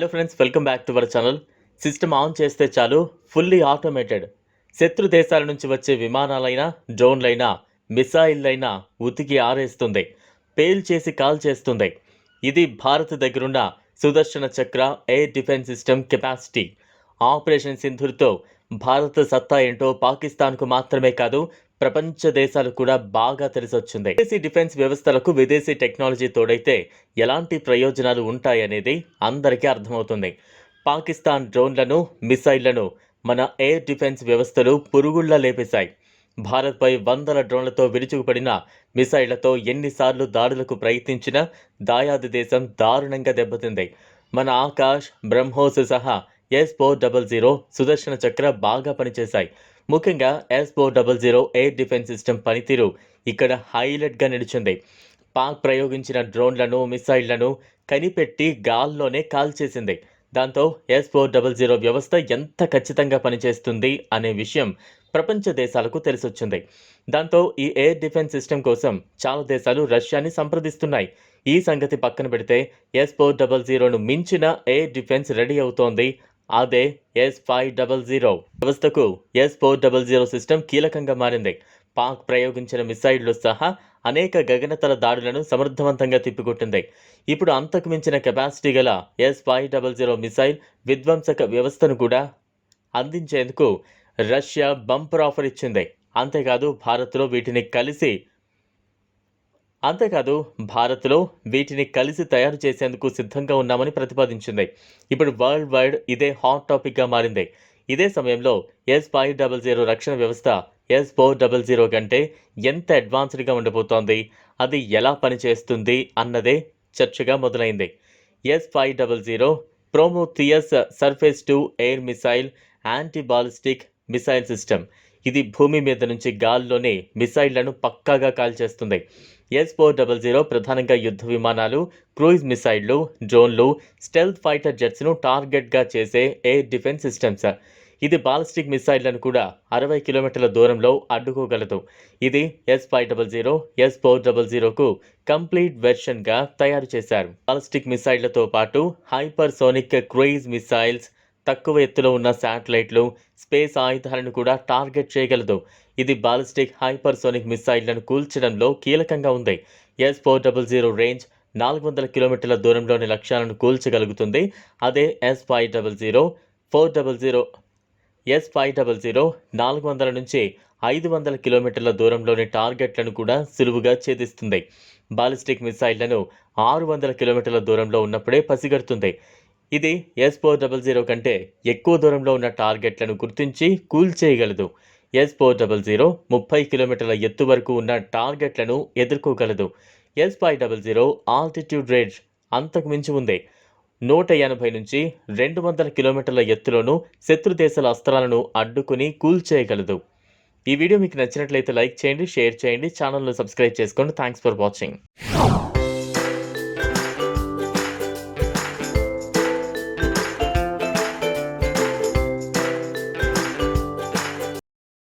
Hello friends welcome back to our channel system on చేస్తే చాలు fully automated శత్రు దేశాల నుంచి వచ్చే విమానాలైనా డ్రోన్లైనా మిసైళ్ళైనా ఉతికి ఆరేస్తుంది. పేల్ చేసి కాల్ చేస్తుంది. ఇది భారత్ దగ్గరున్న Sudarshan Chakra air defence system capacity operation సింధుర్తో Bharat సత్తా ఏంటో పాకిస్తాన్కు మాత్రమే కాదు ప్రపంచ దేశాలు కూడా బాగా తెలిసొచ్చింది. విదేశీ డిఫెన్స్ వ్యవస్థలకు విదేశీ టెక్నాలజీ తోడైతే ఎలాంటి ప్రయోజనాలు ఉంటాయనేది అందరికీ అర్థమవుతుంది. పాకిస్తాన్ డ్రోన్లను మిసైళ్ళను మన ఎయిర్ డిఫెన్స్ వ్యవస్థలు పురుగుళ్ళా లేపేశాయి. భారత్పై వందల డ్రోన్లతో విరుచుకుపడిన మిసైళ్ళతో ఎన్నిసార్లు దాడులకు ప్రయత్నించినా దాయాది దేశం దారుణంగా దెబ్బతింది. మన ఆకాష్ బ్రహ్మోస్ సహా S four double zero Sudarshan Chakra బాగా పనిచేశాయి. ముఖ్యంగా S four double zero air defence system పనితీరు ఇక్కడ హైలైట్గా నిలిచింది. పాక్ ప్రయోగించిన డ్రోన్లను మిసైళ్ళను కనిపెట్టి గాల్లోనే కాల్చేసింది దాంతో ఎస్ ఫోర్ డబల్ జీరో వ్యవస్థ ఎంత ఖచ్చితంగా పనిచేస్తుంది అనే విషయం ప్రపంచ దేశాలకు తెలిసొచ్చింది. దాంతో ఈ ఎయిర్ డిఫెన్స్ సిస్టమ్ కోసం చాలా దేశాలు రష్యాని సంప్రదిస్తున్నాయి. ఈ సంగతి పక్కన పెడితే ఎస్ ఫోర్ డబల్ జీరోను మించిన ఎయిర్ డిఫెన్స్ రెడీ అవుతోంది అదే ఎస్ ఫైవ్ డబల్ జీరో వ్యవస్థకు S four double zero system కీలకంగా మారింది. పాక్ ప్రయోగించిన మిసైళ్ళు సహా అనేక గగనతల దాడులను సమర్థవంతంగా తిప్పికొట్టింది. ఇప్పుడు అంతకు మించిన కెపాసిటీ గల S five double zero missile విధ్వంసక వ్యవస్థను కూడా అందించేందుకు రష్యా బంపర్ ఆఫర్ ఇచ్చింది. అంతేకాదు భారత్లో వీటిని కలిసి అంతేకాదు భారత్లో వీటిని కలిసి తయారు చేసేందుకు సిద్ధంగా ఉన్నామని ప్రతిపాదించింది. ఇప్పుడు వరల్డ్ వైడ్ ఇదే హాట్ టాపిక్గా మారింది. ఇదే సమయంలో ఎస్ ఫైవ్ డబల్ జీరో రక్షణ వ్యవస్థ ఎస్ ఫోర్ డబల్ జీరో కంటే ఎంత అడ్వాన్స్డ్గా ఉండబోతోంది? అది ఎలా పనిచేస్తుంది అన్నదే చర్చగా మొదలైంది. S five double zero Prometheus surface to air missile anti ballistic missile system ఇది భూమి మీద నుంచి గాల్లోనే మిసైళ్ళను పక్కాగా కాల్చేస్తుంది. ఎస్ ఫోర్ డబల్ జీరో ప్రధానంగా యుద్ధ విమానాలు క్రూయిజ్ మిసైళ్ళు డ్రోన్లు స్టెల్త్ ఫైటర్ జెట్స్ను టార్గెట్గా చేసే ఎయిర్ డిఫెన్స్ సిస్టమ్స్. ఇది బాలిస్టిక్ మిసైళ్ళను కూడా అరవై కిలోమీటర్ల దూరంలో అడ్డుకోగలదు. ఇది S five double zero S four double జీరోకు complete వెర్షన్గా తయారు చేశారు. బాలిస్టిక్ మిసైళ్ళతో పాటు హైపర్ సోనిక్ క్రూయిజ్ మిసైల్స్ తక్కువ ఎత్తులో ఉన్న శాటిలైట్లు స్పేస్ ఆయుధాలను కూడా టార్గెట్ చేయగలదు. ఇది బాలిస్టిక్ హైపర్సోనిక్ మిసైళ్ళను కూల్చడంలో కీలకంగా ఉంది. S four double zero range నాలుగు వందల కిలోమీటర్ల దూరంలోని లక్ష్యాలను కూల్చగలుగుతుంది. అదే S five double zero four double zero S five double zero నాలుగు వందల నుంచి ఐదు వందల కిలోమీటర్ల దూరంలోని టార్గెట్లను కూడా సులువుగా ఛేదిస్తుంది. బాలిస్టిక్ మిసైళ్ళను ఆరు వందల కిలోమీటర్ల దూరంలో ఉన్నప్పుడే పసిగడుతుంది. ఇది ఎస్ ఫోర్ డబల్ జీరో కంటే ఎక్కువ దూరంలో ఉన్న టార్గెట్లను గుర్తించి కూల్ చేయగలదు. ఎస్ ఫోర్ డబల్ జీరో ముప్పై కిలోమీటర్ల ఎత్తు వరకు ఉన్న టార్గెట్లను ఎదుర్కోగలదు. S five double zero altitude range అంతకు మించి ఉంది. నూట ఎనభై నుంచి రెండు వందల కిలోమీటర్ల ఎత్తులోనూ శత్రు దేశాల అస్త్రాలను అడ్డుకుని కూల్చేయగలదు ఈ వీడియో మీకు నచ్చినట్లయితే లైక్ చేయండి షేర్ చేయండి ఛానల్ను సబ్స్క్రైబ్ చేసుకోండి. Thanks for watching